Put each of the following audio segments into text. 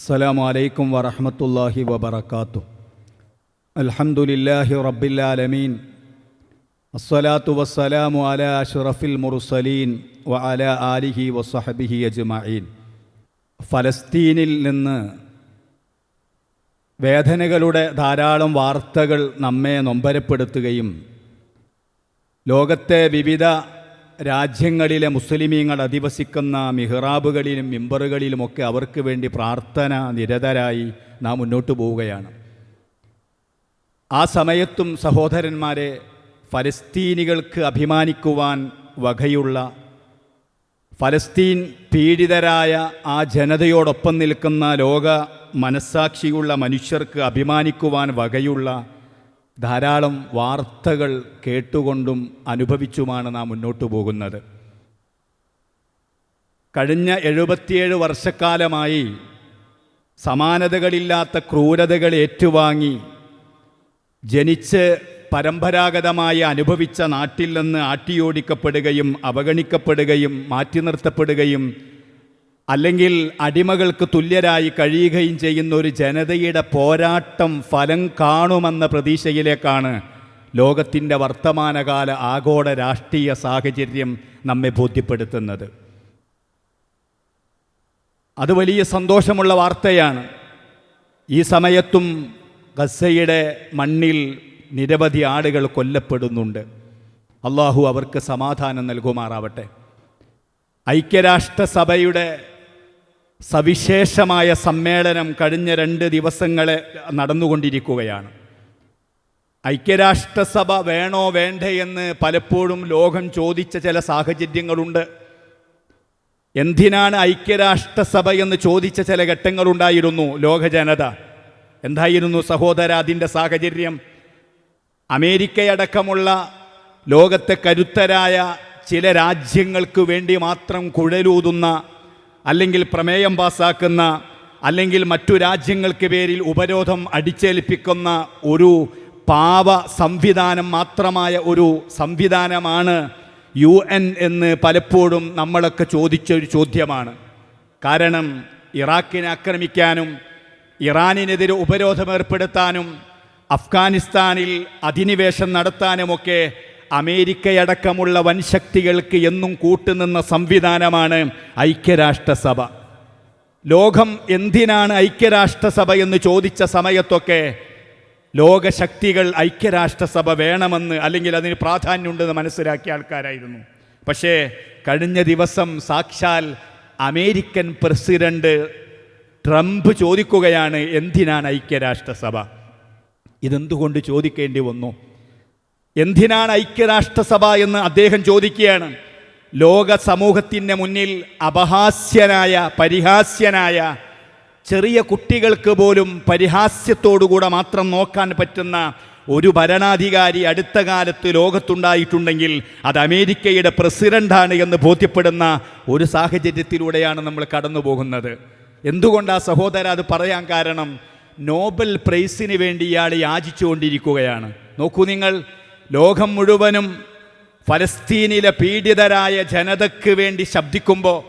السلام عليكم ورحمة الله وبركاته الحمد لله رب العالمين الصلاة والسلام على أشرف المرسلين وعلى آله وصحبه أجمعين ഫലസ്തീനിൽ നിന്ന് വേദനകളുടെ ധാരാളം വാർത്തകൾ നമ്മെ നൊമ്പരപ്പെടുത്തുകയും ലോകത്തെ വിവിധ രാജ്യങ്ങളിലെ മുസ്ലിമീങ്ങൾ അധിവസിക്കുന്ന മിഹ്റാബുകളിലും മിമ്പറുകളിലുമൊക്കെ അവർക്ക് വേണ്ടി പ്രാർത്ഥന നിരതരായി നാം മുന്നോട്ട് പോവുകയാണ്. ആ സമയത്തും സഹോദരന്മാരെ ഫലസ്തീനികൾക്ക് അഭിമാനിക്കുവാൻ വകയുള്ള ഫലസ്തീൻ പീഡിതരായ ആ ജനതയോടൊപ്പം നിൽക്കുന്ന ലോക മനസ്സാക്ഷിയുള്ള മനുഷ്യർക്ക് അഭിമാനിക്കുവാൻ വകയുള്ള ധാരാളം വാർത്തകൾ കേട്ടുകൊണ്ടും അനുഭവിച്ചുമാണ് നാം മുന്നോട്ടു പോകുന്നത്. കഴിഞ്ഞ എഴുപത്തിയേഴ് വർഷക്കാലമായി സമാനതകളില്ലാത്ത ക്രൂരതകൾ ഏറ്റുവാങ്ങി ജനിച്ച് പരമ്പരാഗതമായി അനുഭവിച്ച നാട്ടിൽ നിന്ന് ആട്ടിയോടിക്കപ്പെടുകയും അവഗണിക്കപ്പെടുകയും മാറ്റി നിർത്തപ്പെടുകയും അല്ലെങ്കിൽ അടിമകൾക്ക് തുല്യരായി കഴിയുകയും ചെയ്യുന്ന ഒരു ജനതയുടെ പോരാട്ടം ഫലം കാണുമെന്ന പ്രതീക്ഷയിലേക്കാണ് ലോകത്തിന്റെ വർത്തമാനകാല ആഗോള രാഷ്ട്രീയ സാഹചര്യം നമ്മെ ബോധ്യപ്പെടുത്തുന്നത്. അത് വലിയ സന്തോഷമുള്ള വാർത്തയാണ്. ഈ സമയത്തും ഗസയുടെ മണ്ണിൽ നിരവധി ആളുകൾ കൊല്ലപ്പെടുന്നുണ്ട്. അള്ളാഹു അവർക്ക് സമാധാനം നൽകുമാറാവട്ടെ. ഐക്യരാഷ്ട്രസഭയുടെ സവിശേഷമായ സമ്മേളനം കഴിഞ്ഞ രണ്ട് ദിവസങ്ങളെ നടന്നുകൊണ്ടിരിക്കുകയാണ്. ഐക്യരാഷ്ട്രസഭ വേണോ വേണ്ടയെന്ന് പലപ്പോഴും ലോകം ചോദിച്ച ചില സാഹചര്യങ്ങളുണ്ട്. എന്തിനാണ് ഐക്യരാഷ്ട്രസഭ എന്ന് ചോദിച്ച ചില ഘട്ടങ്ങളുണ്ടായിരുന്നു ലോക ജനത? എന്തായിരുന്നു സഹോദര അതിന്റെ സാഹചര്യം? അമേരിക്കയടക്കമുള്ള ലോകത്തെ കരുത്തരായ ചില രാജ്യങ്ങൾക്ക് വേണ്ടി മാത്രം കുഴലൂതുന്ന അല്ലെങ്കിൽ പ്രമേയം പാസാക്കുന്ന അല്ലെങ്കിൽ മറ്റു രാജ്യങ്ങൾക്ക് പേരിൽ ഉപരോധം അടിച്ചേൽപ്പിക്കുന്ന ഒരു പാവ സംവിധാനം മാത്രമായ ഒരു സംവിധാനമാണ് യു എൻ എന്ന് പലപ്പോഴും നമ്മളൊക്കെ ചോദിച്ച ഒരു ചോദ്യമാണ്. കാരണം ഇറാഖിനെ ആക്രമിക്കാനും ഇറാനിനെതിരെ ഉപരോധം ഏർപ്പെടുത്താനും അഫ്ഗാനിസ്ഥാനിൽ അധിനിവേശം നടത്താനുമൊക്കെ അമേരിക്കയടക്കമുള്ള വൻശക്തികൾക്ക് എന്നും കൂട്ടുനിന്ന സംവിധാനമാണ് ഐക്യരാഷ്ട്രസഭ. ലോകം എന്തിനാണ് ഐക്യരാഷ്ട്രസഭ എന്ന് ചോദിച്ച സമയത്തൊക്കെ ലോകശക്തികൾ ഐക്യരാഷ്ട്രസഭ വേണമെന്ന് അല്ലെങ്കിൽ അതിന് പ്രാധാന്യമുണ്ടെന്ന് മനസ്സിലാക്കിയ ആൾക്കാരായിരുന്നു. പക്ഷേ കഴിഞ്ഞ ദിവസം സാക്ഷാൽ അമേരിക്കൻ പ്രസിഡന്റ് ട്രംപ് ചോദിക്കുകയാണ് എന്തിനാണ് ഐക്യരാഷ്ട്രസഭ? ഇതെന്തുകൊണ്ട് ചോദിക്കേണ്ടി വന്നു? എന്തിനാണ് ഐക്യരാഷ്ട്രസഭ എന്ന് അദ്ദേഹം ചോദിക്കുകയാണ്. ലോക സമൂഹത്തിന്റെ മുന്നിൽ അപഹാസ്യനായ പരിഹാസ്യനായ ചെറിയ കുട്ടികൾക്ക് പോലും പരിഹാസ്യത്തോടുകൂടെ മാത്രം നോക്കാൻ പറ്റുന്ന ഒരു ഭരണാധികാരി അടുത്ത കാലത്ത് ലോകത്തുണ്ടായിട്ടുണ്ടെങ്കിൽ അത് അമേരിക്കയുടെ പ്രസിഡന്റാണ് എന്ന് ബോധ്യപ്പെടുന്ന ഒരു സാഹചര്യത്തിലൂടെയാണ് നമ്മൾ കടന്നു പോകുന്നത് എന്തുകൊണ്ടാണ് സഹോദര അത് പറയാൻ കാരണം നോബൽ പ്രൈസിന് വേണ്ടി ഇയാൾ യാചിച്ചുകൊണ്ടിരിക്കുകയാണ്. നോക്കൂ നിങ്ങൾ ലോകം മുഴുവനും ഫലസ്തീനിലെ പീഡിതരായ ജനതയ്ക്ക് വേണ്ടി ശബ്ദിക്കുമ്പോൾ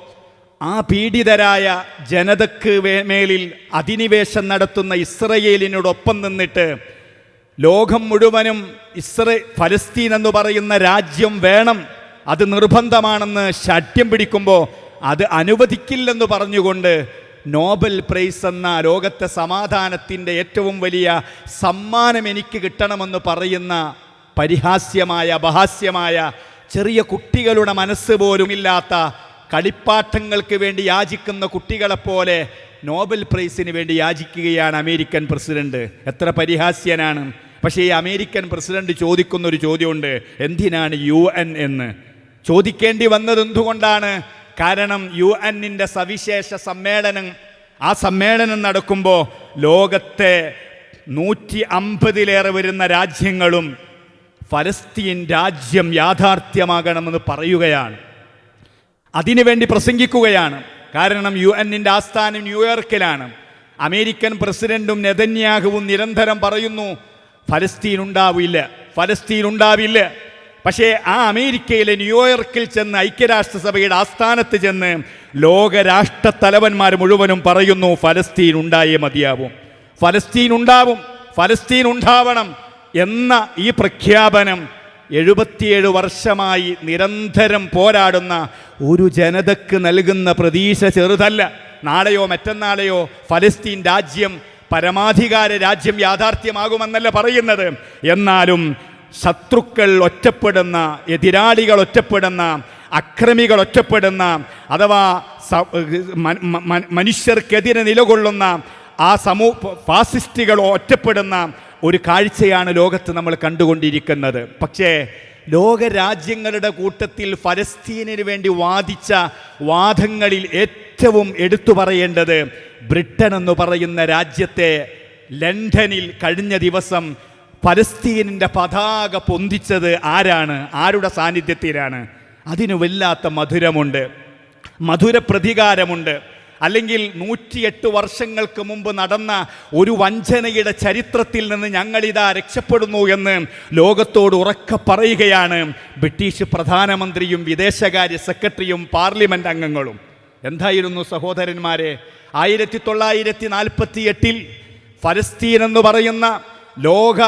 ആ പീഡിതരായ ജനതയ്ക്ക് മേലിൽ അധിനിവേശം നടത്തുന്ന ഇസ്രയേലിനോടൊപ്പം നിന്നിട്ട് ലോകം മുഴുവനും ഇസ്ര ഫലസ്തീൻ എന്ന് പറയുന്ന രാജ്യം വേണം അത് നിർബന്ധമാണെന്ന് ശാഠ്യം പിടിക്കുമ്പോൾ അത് അനുവദിക്കില്ലെന്ന് പറഞ്ഞുകൊണ്ട് നോബൽ പ്രൈസ് എന്ന ലോകത്തെ സമാധാനത്തിന്റെ ഏറ്റവും വലിയ സമ്മാനം എനിക്ക് കിട്ടണമെന്ന് പറയുന്ന പരിഹാസ്യമായ അപഹാസ്യമായ ചെറിയ കുട്ടികളുടെ മനസ്സ് പോലുമില്ലാത്ത കളിപ്പാട്ടങ്ങൾക്ക് വേണ്ടി യാചിക്കുന്ന കുട്ടികളെപ്പോലെ നോബൽ പ്രൈസിന് വേണ്ടി യാചിക്കുകയാണ് അമേരിക്കൻ പ്രസിഡന്റ്. എത്ര പരിഹാസ്യനാണ്. പക്ഷേ ഈ അമേരിക്കൻ പ്രസിഡന്റ് ചോദിക്കുന്ന ഒരു ചോദ്യമുണ്ട്. എന്തിനാണ് യു എൻ എന്ന്? ചോദിക്കേണ്ടി വന്നത് എന്തുകൊണ്ടാണ്? കാരണം യു എന്നിന്റെ സവിശേഷ സമ്മേളനം ആ സമ്മേളനം നടക്കുമ്പോൾ ലോകത്തെ നൂറ്റി അമ്പതിലേറെ വരുന്ന രാജ്യങ്ങളും ഫലസ്തീൻ രാജ്യം യാഥാർത്ഥ്യമാകണമെന്ന് പറയുകയാണ്. അതിനുവേണ്ടി പ്രസംഗിക്കുകയാണ്. കാരണം യു എന്നിന്റെ ആസ്ഥാനം ന്യൂയോർക്കിലാണ് അമേരിക്കൻ പ്രസിഡന്റും നെതന്യാഹുവും നിരന്തരം പറയുന്നു ഫലസ്തീൻ ഉണ്ടാവില്ല ഫലസ്തീൻ ഉണ്ടാവില്ല. പക്ഷേ ആ അമേരിക്കയിലെ ന്യൂയോർക്കിൽ ചെന്ന് ഐക്യരാഷ്ട്രസഭയുടെ ആസ്ഥാനത്ത് ചെന്ന് ലോകരാഷ്ട്ര തലവന്മാർ മുഴുവനും പറയുന്നു ഫലസ്തീൻ ഉണ്ടായേ മതിയാവും. ഫലസ്തീൻ ഉണ്ടാവും ഫലസ്തീൻ ഉണ്ടാവണം. എന്ന ഈ പ്രഖ്യാപനം എഴുപത്തിയേഴ് വർഷമായി നിരന്തരം പോരാടുന്ന ഒരു ജനതയ്ക്ക് നൽകുന്ന പ്രതീക്ഷ ചെറുതല്ല. നാളെയോ മറ്റന്നാളെയോ ഫലസ്തീൻ രാജ്യം പരമാധികാര രാജ്യം യാഥാർത്ഥ്യമാകുമെന്നല്ല പറയുന്നത്. എന്നാലും ശത്രുക്കൾ ഒറ്റപ്പെടുന്ന എതിരാളികൾ ഒറ്റപ്പെടുന്ന അക്രമികൾ ഒറ്റപ്പെടുന്ന അഥവാ മനുഷ്യർക്കെതിരെ നിലകൊള്ളുന്ന ആ സമൂഹ ഫാസിസ്റ്റുകൾ ഒറ്റപ്പെടുന്ന ഒരു കാഴ്ചയാണ് ലോകത്ത് നമ്മൾ കണ്ടുകൊണ്ടിരിക്കുന്നത്. പക്ഷേ ലോകരാജ്യങ്ങളുടെ കൂട്ടത്തിൽ ഫലസ്തീനിന് വേണ്ടി വാദിച്ച വാദങ്ങളിൽ ഏറ്റവും എടുത്തു പറയേണ്ടത് ബ്രിട്ടൻ എന്ന് പറയുന്ന രാജ്യത്തെ ലണ്ടനിൽ കഴിഞ്ഞ ദിവസം ഫലസ്തീനിന്റെ പതാക പൊന്തിച്ചത് ആരാണ്? ആരുടെ സാന്നിധ്യത്തിലാണ്? അതിന് വല്ലാത്ത മധുരമുണ്ട്. മധുര പ്രതികാരമുണ്ട് അല്ലെങ്കിൽ നൂറ്റിയെട്ട് വർഷങ്ങൾക്ക് മുമ്പ് നടന്ന ഒരു വഞ്ചനയുടെ ചരിത്രത്തിൽ നിന്ന് ഞങ്ങളിതാ രക്ഷപ്പെടുന്നു എന്ന് ലോകത്തോട് ഉറക്കെ പറയുകയാണ് ബ്രിട്ടീഷ് പ്രധാനമന്ത്രിയും വിദേശകാര്യ സെക്രട്ടറിയും പാർലമെന്റ് അംഗങ്ങളും. എന്തായിരുന്നു സഹോദരന്മാരെ? ആയിരത്തി തൊള്ളായിരത്തി നാൽപ്പത്തി എട്ടിൽ ഫലസ്തീൻ എന്ന് പറയുന്ന ലോക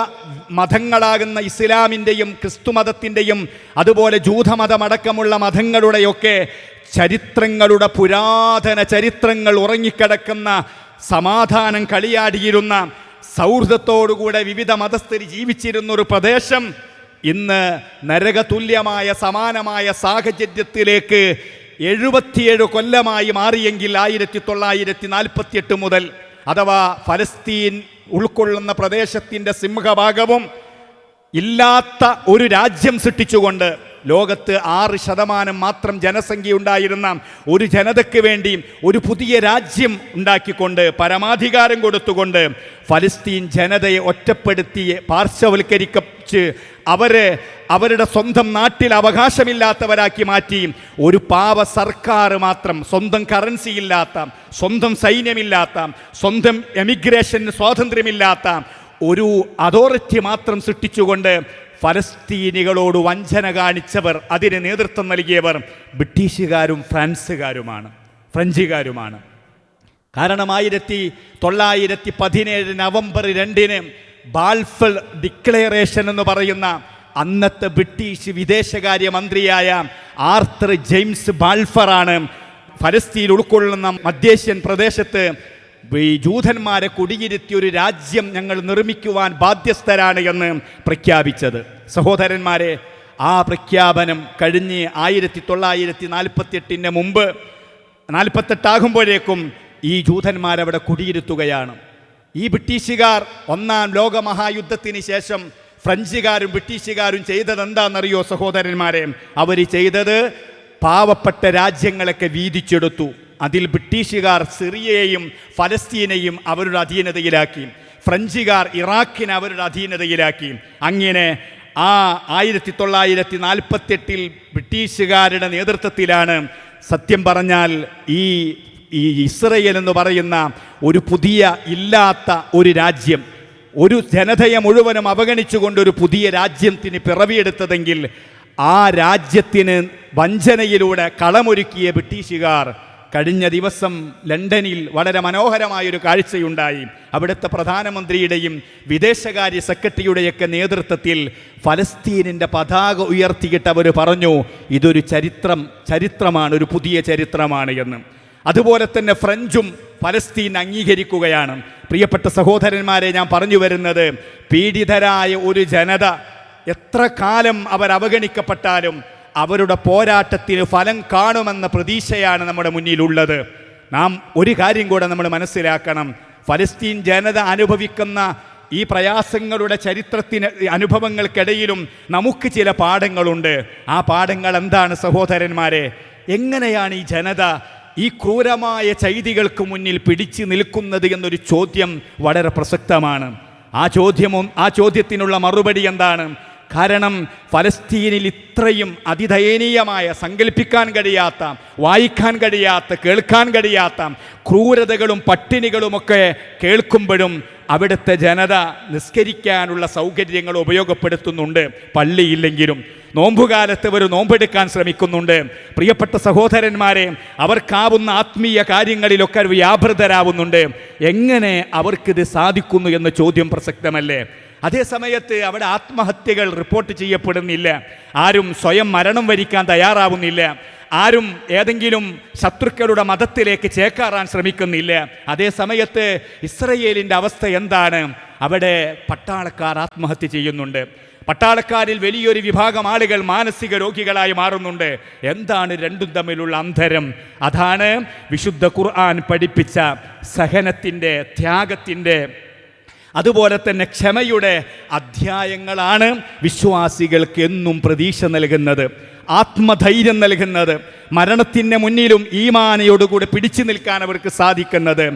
മതങ്ങളാകുന്ന ഇസ്ലാമിന്റെയും ക്രിസ്തുമതത്തിന്റെയും അതുപോലെ ജൂതമതമടക്കമുള്ള മതങ്ങളുടെയൊക്കെ ചരിത്രങ്ങളുടെ പുരാതന ചരിത്രങ്ങൾ ഉറങ്ങിക്കിടക്കുന്ന സമാധാനം കളിയാടിയിരുന്ന സൗഹൃദത്തോടുകൂടെ വിവിധ മതസ്ഥർ ജീവിച്ചിരുന്ന ഒരു പ്രദേശം ഇന്ന് നരകതുല്യമായ സമാനമായ സാഹചര്യത്തിലേക്ക് എഴുപത്തിയേഴ് കൊല്ലമായി മാറിയെങ്കിൽ ആയിരത്തി തൊള്ളായിരത്തി നാൽപ്പത്തിയെട്ട് മുതൽ അഥവാ ഫലസ്തീൻ ഉൾക്കൊള്ളുന്ന പ്രദേശത്തിന്റെ സിംഹഭാഗവും ഇല്ലാത്ത ഒരു രാജ്യം സൃഷ്ടിച്ചുകൊണ്ട് ലോകത്ത് ആറ് ശതമാനം മാത്രം ജനസംഖ്യ ഉണ്ടായിരുന്ന ഒരു ജനതയ്ക്ക് വേണ്ടി ഒരു പുതിയ രാജ്യം ഉണ്ടാക്കിക്കൊണ്ട് പരമാധികാരം കൊടുത്തുകൊണ്ട് ഫലസ്തീൻ ജനതയെ ഒറ്റപ്പെടുത്തി പാർശ്വവൽക്കരിച്ച് അവരെ അവരുടെ സ്വന്തം നാട്ടിൽ അവകാശമില്ലാത്തവരാക്കി മാറ്റി ഒരു പാവ സർക്കാർ മാത്രം സ്വന്തം കറൻസി ഇല്ലാത്ത സ്വന്തം സൈന്യമില്ലാത്ത സ്വന്തം എമിഗ്രേഷന് സ്വാതന്ത്ര്യമില്ലാത്ത ഒരു അതോറിറ്റി മാത്രം സൃഷ്ടിച്ചുകൊണ്ട് ഫലസ്തീനികളോട് വഞ്ചന കാണിച്ചവർ അതിന് നേതൃത്വം നൽകിയവർ ബ്രിട്ടീഷുകാരും ഫ്രാൻസുകാരുമാണ് ഫ്രഞ്ചുകാരുമാണ്. കാരണം ആയിരത്തി തൊള്ളായിരത്തി പതിനേഴ് നവംബർ രണ്ടിന് ബാൽഫൽ ഡിക്ലറേഷൻ എന്ന് പറയുന്ന അന്നത്തെ ബ്രിട്ടീഷ് വിദേശകാര്യ മന്ത്രിയായ ആർത്തർ ജെയിംസ് ബാൽഫറാണ് ഫലസ്തീൻ ഉൾക്കൊള്ളുന്ന മധ്യേഷ്യൻ പ്രദേശത്ത് ഈ ജൂതന്മാരെ കുടിയിരുത്തി ഒരു രാജ്യം ഞങ്ങൾ നിർമ്മിക്കുവാൻ ബാധ്യസ്ഥരാണ് എന്ന് പ്രഖ്യാപിച്ചത്. സഹോദരന്മാരെ ആ പ്രഖ്യാപനം കഴിഞ്ഞ് ആയിരത്തി തൊള്ളായിരത്തി നാൽപ്പത്തിയെട്ടിന് മുമ്പ് നാൽപ്പത്തെട്ടാകുമ്പോഴേക്കും ഈ ജൂതന്മാരവിടെ കുടിയിരുത്തുകയാണ്. ഈ ബ്രിട്ടീഷുകാർ ഒന്നാം ലോകമഹായുദ്ധത്തിന് ശേഷം ഫ്രഞ്ചുകാരും ബ്രിട്ടീഷുകാരും ചെയ്തത് എന്താണെന്നറിയോ സഹോദരന്മാരെ? അവർ ചെയ്തത് പാവപ്പെട്ട രാജ്യങ്ങളൊക്കെ വീതിച്ചെടുത്തു. അതിൽ ബ്രിട്ടീഷുകാർ സിറിയയെയും ഫലസ്തീനെയും അവരുടെ അധീനതയിലാക്കി. ഫ്രഞ്ചുകാർ ഇറാഖിനെ അവരുടെ അധീനതയിലാക്കി. അങ്ങനെ ആ ആയിരത്തി തൊള്ളായിരത്തി നാൽപ്പത്തെട്ടിൽ ബ്രിട്ടീഷുകാരുടെ നേതൃത്വത്തിലാണ് സത്യം പറഞ്ഞാൽ ഈ ഈ ഇസ്രയേൽ എന്ന് പറയുന്ന ഒരു പുതിയ ഇല്ലാത്ത ഒരു രാജ്യം. ഒരു ജനതയെ മുഴുവനും അവഗണിച്ചുകൊണ്ട് ഒരു പുതിയ രാജ്യത്തിന് പിറവിയെടുത്തതെങ്കിൽ ആ രാജ്യത്തിന് വഞ്ചനയിലൂടെ കളമൊരുക്കിയ ബ്രിട്ടീഷുകാർ കഴിഞ്ഞ ദിവസം ലണ്ടനിൽ വളരെ മനോഹരമായൊരു കാഴ്ചയുണ്ടായി. അവിടുത്തെ പ്രധാനമന്ത്രിയുടെയും വിദേശകാര്യ സെക്രട്ടറിയുടെയൊക്കെ നേതൃത്വത്തിൽ ഫലസ്തീനിന്റെ പതാക ഉയർത്തിയിട്ട് അവർ പറഞ്ഞു ഇതൊരു ചരിത്രം ചരിത്രമാണ് ഒരു പുതിയ ചരിത്രമാണ് എന്ന്. അതുപോലെ തന്നെ ഫ്രഞ്ചും ഫലസ്തീൻ അംഗീകരിക്കുകയാണ്. പ്രിയപ്പെട്ട സഹോദരന്മാരെ ഞാൻ പറഞ്ഞു വരുന്നത് പീഡിതരായ ഒരു ജനത എത്ര കാലം അവർ അവഗണിക്കപ്പെട്ടാലും അവരുടെ പോരാട്ടത്തിന് ഫലം കാണുമെന്ന പ്രതീക്ഷയാണ് നമ്മുടെ മുന്നിലുള്ളത്. നാം ഒരു കാര്യം കൂടെ നമ്മൾ മനസ്സിലാക്കണം. ഫലസ്തീൻ ജനത അനുഭവിക്കുന്ന ഈ പ്രയാസങ്ങളുടെ ചരിത്രത്തിന് അനുഭവങ്ങൾക്കിടയിലും നമുക്ക് ചില പാഠങ്ങളുണ്ട്. ആ പാഠങ്ങൾ എന്താണ് സഹോദരന്മാരെ? എങ്ങനെയാണ് ഈ ജനത ഈ ക്രൂരമായ ചെയ്തികൾക്ക് മുന്നിൽ പിടിച്ചു നിൽക്കുന്നത് എന്നൊരു ചോദ്യം വളരെ പ്രസക്തമാണ്. ആ ചോദ്യമോ ആ ചോദ്യത്തിനുള്ള മറുപടി എന്താണ്? കാരണം ഫലസ്തീനിൽ ഇത്രയും അതിദയനീയമായ സങ്കല്പിക്കാൻ കഴിയാത്ത വായിക്കാൻ കഴിയാത്ത കേൾക്കാൻ കഴിയാത്ത ക്രൂരതകളും പട്ടിണികളുമൊക്കെ കേൾക്കുമ്പോഴും അവിടുത്തെ ജനത നിസ്കരിക്കാനുള്ള സൗകര്യങ്ങൾ ഉപയോഗപ്പെടുത്തുന്നുണ്ട്. പള്ളിയില്ലെങ്കിലും നോമ്പുകാലത്ത് ഒരു നോമ്പെടുക്കാൻ ശ്രമിക്കുന്നുണ്ട്. പ്രിയപ്പെട്ട സഹോദരന്മാരെ അവർക്കാവുന്ന ആത്മീയ കാര്യങ്ങളിലൊക്കെ വ്യാപൃതരാവുന്നുണ്ട്. എങ്ങനെ അവർക്കിത് സാധിക്കുന്നു എന്ന ചോദ്യം പ്രസക്തമല്ലേ? അതേ സമയത്ത് അവിടെ ആത്മഹത്യകൾ റിപ്പോർട്ട് ചെയ്യപ്പെടുന്നില്ല. ആരും സ്വയം മരണം വരിക്കാൻ തയ്യാറാവുന്നില്ല. ആരും ഏതെങ്കിലും ശത്രുക്കളുടെ മതത്തിലേക്ക് ചേക്കാറാൻ ശ്രമിക്കുന്നില്ല. അതേ സമയത്ത് ഇസ്രയേലിന്റെ അവസ്ഥ എന്താണ്? അവിടെ പട്ടാളക്കാർ ആത്മഹത്യ ചെയ്യുന്നുണ്ട്. പട്ടാളക്കാരിൽ വലിയൊരു വിഭാഗം ആളുകൾ മാനസിക രോഗികളായി മാറുന്നുണ്ട്. എന്താണ് രണ്ടും തമ്മിലുള്ള അന്തരം അതാണ് വിശുദ്ധ ഖുർആൻ പഠിപ്പിച്ച സഹനത്തിന്റെ ത്യാഗത്തിന്റെ അതുപോലെ തന്നെ ക്ഷമയുടെ അധ്യായങ്ങളാണ് വിശ്വാസികൾക്ക് എന്നും പ്രതീക്ഷ നൽകുന്നത് ആത്മധൈര്യം നൽകുന്നത് മരണത്തിന് മുന്നിലും ഈമാനയോടുകൂടി പിടിച്ചു നിൽക്കാൻ അവർക്ക് സാധിക്കുന്നത്.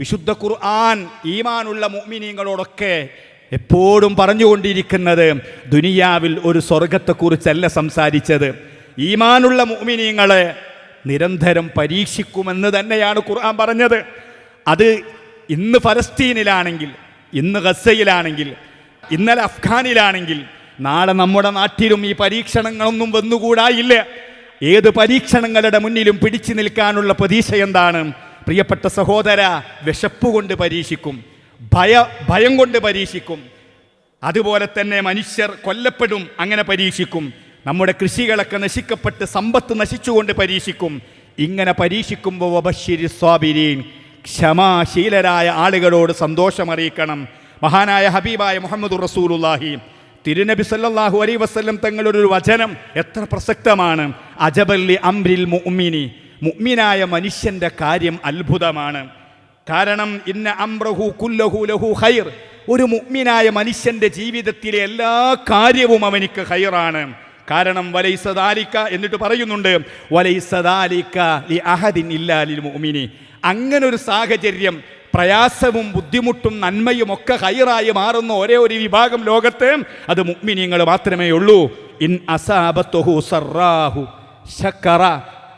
വിശുദ്ധ ഖുർആൻ ഈമാനുള്ള മുഅ്മിനീങ്ങളോടൊക്കെ എപ്പോഴും പറഞ്ഞുകൊണ്ടിരിക്കുന്നത് ദുനിയാവിൽ ഒരു സ്വർഗത്തെക്കുറിച്ചല്ല സംസാരിച്ചത്. ഈമാനുള്ള മോമിനിയങ്ങളെ നിരന്തരം പരീക്ഷിക്കുമെന്ന് തന്നെയാണ് ഖുർആൻ പറഞ്ഞത്. അത് ഇന്ന് ഫലസ്തീനിലാണെങ്കിൽ ഇന്ന് ഗസയിലാണെങ്കിൽ ഇന്നലെ അഫ്ഗാനിലാണെങ്കിൽ നാളെ നമ്മുടെ നാട്ടിലും ഈ പരീക്ഷണങ്ങളൊന്നും വന്നുകൂടായില്ല ഏത് പരീക്ഷണങ്ങളുടെ മുന്നിലും പിടിച്ചു നിൽക്കാനുള്ള പ്രതീക്ഷ എന്താണ്? പ്രിയപ്പെട്ട സഹോദര വിശപ്പ് കൊണ്ട് പരീക്ഷിക്കും. ഭയ ഭയം കൊണ്ട് പരീക്ഷിക്കും. അതുപോലെ തന്നെ മനുഷ്യർ കൊല്ലപ്പെടും അങ്ങനെ പരീക്ഷിക്കും. നമ്മുടെ കൃഷികളൊക്കെ നശിക്കപ്പെട്ട് സമ്പത്ത് നശിച്ചുകൊണ്ട് പരീക്ഷിക്കും. ഇങ്ങനെ പരീക്ഷിക്കുമ്പോൾ വബശ്ശിരി സ്വാബിരീൻ ക്ഷമാശീലരായ ആളുകളോട് സന്തോഷമറിയിക്കണം. മഹാനായ ഹബീബായ മുഹമ്മദ് റസൂലുല്ലാഹി തിരുനബി സല്ലാഹു അലൈ വസല്ലം തങ്ങളുടെ ഒരു വചനം എത്ര പ്രസക്തമാണ്. അജബല്ലി അംരിൽ മുഅ്മിനി. മുഅ്മിനായ മനുഷ്യന്റെ കാര്യം അത്ഭുതമാണ്. കാരണം ഇന്ന അംറഹു കുല്ലഹു ലഹു ഹൈർ ഒരു മുഗ്മിനായ മനുഷ്യന്റെ ജീവിതത്തിലെ എല്ലാ കാര്യവും അവനിക്ക് ഹൈറാണ് കാരണം വലൈസദാലിക്ക എന്നിട്ട് പറയുന്നുണ്ട് വലൈസദാലിക്ക ലി അഹദിൻ ഇല്ലാ ലിൽ മുഅ്മിനി അങ്ങനെ ഒരു സാഹചര്യം പ്രയാസവും ബുദ്ധിമുട്ടും നന്മയും ഒക്കെ ഹൈറായി മാറുന്ന ഒരേ ഒരു വിഭാഗം ലോകത്ത് അത് മുഅ്മിനീങ്ങൾ മാത്രമേ ഉള്ളൂ. ഇൻ അസാബത്തുഹു സറാഹു ശക്കറ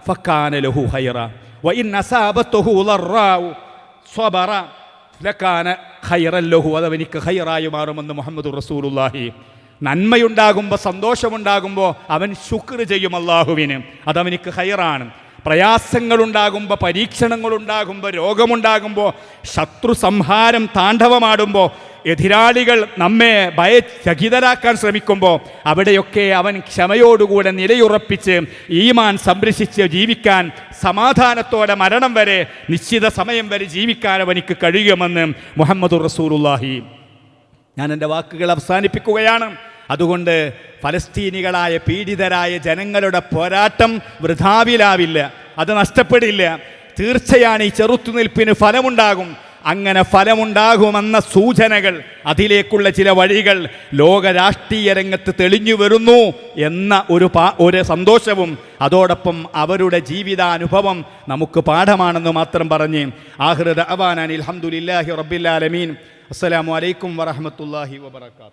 ഫക്കാന ലഹു ഹൈറ വ ഇൻ അസാബത്തുഹു സ്വബറ ലക്കാന ഖൈറല്ലഹു ലഹു അതവനിക്ക് ഖൈറായി മാറുമെന്ന് മുഹമ്മദ് റസൂലുള്ളാഹി. നന്മയുണ്ടാകുമ്പോൾ സന്തോഷമുണ്ടാകുമ്പോൾ അവൻ ശുക്ർ ചെയ്യും അള്ളാഹുവിന് അതവനിക്ക് ഹൈറാണ് പ്രയാസങ്ങളുണ്ടാകുമ്പോൾ പരീക്ഷണങ്ങളുണ്ടാകുമ്പോൾ രോഗമുണ്ടാകുമ്പോൾ ശത്രു സംഹാരം താണ്ഡവമാടുമ്പോൾ എതിരാളികൾ നമ്മെ ഭയചകിതരാക്കാൻ ശ്രമിക്കുമ്പോൾ അവിടെയൊക്കെ അവൻ ക്ഷമയോടുകൂടെ നിലയുറപ്പിച്ച് ഈമാൻ സംരക്ഷിച്ച് ജീവിക്കാൻ സമാധാനത്തോടെ മരണം വരെ നിശ്ചിത സമയം വരെ ജീവിക്കാൻ അവനിക്ക് കഴിയുമെന്ന് മുഹമ്മദ് റസൂലുള്ളാഹി. ഞാൻ എന്റെ വാക്കുകൾ അവസാനിപ്പിക്കുകയാണ്. അതുകൊണ്ട് ഫലസ്തീനികളായ പീഡിതരായ ജനങ്ങളുടെ പോരാട്ടം വൃഥാവിലാവില്ല. അത് നഷ്ടപ്പെടില്ല. തീർച്ചയാണ് ഈ ചെറുത്തുനിൽപ്പിന് ഫലമുണ്ടാകും. അങ്ങനെ ഫലമുണ്ടാകുമെന്ന സൂചനകൾ അതിലേക്കുള്ള ചില വഴികൾ ലോക രാഷ്ട്രീയ രംഗത്ത് തെളിഞ്ഞു വരുന്നു എന്ന ഒരു പാ ഒരു സന്തോഷവും അതോടൊപ്പം അവരുടെ ജീവിതാനുഭവം നമുക്ക് പാഠമാണെന്ന് മാത്രം പറഞ്ഞ് ആഹൃദ അവാനാൻ അലഹമുല്ലാഹി റബ്ബില്ലാലമീൻ അസ്സലാമു അലൈക്കും വറഹമത്തല്ലാഹി വബർക്കാത്തു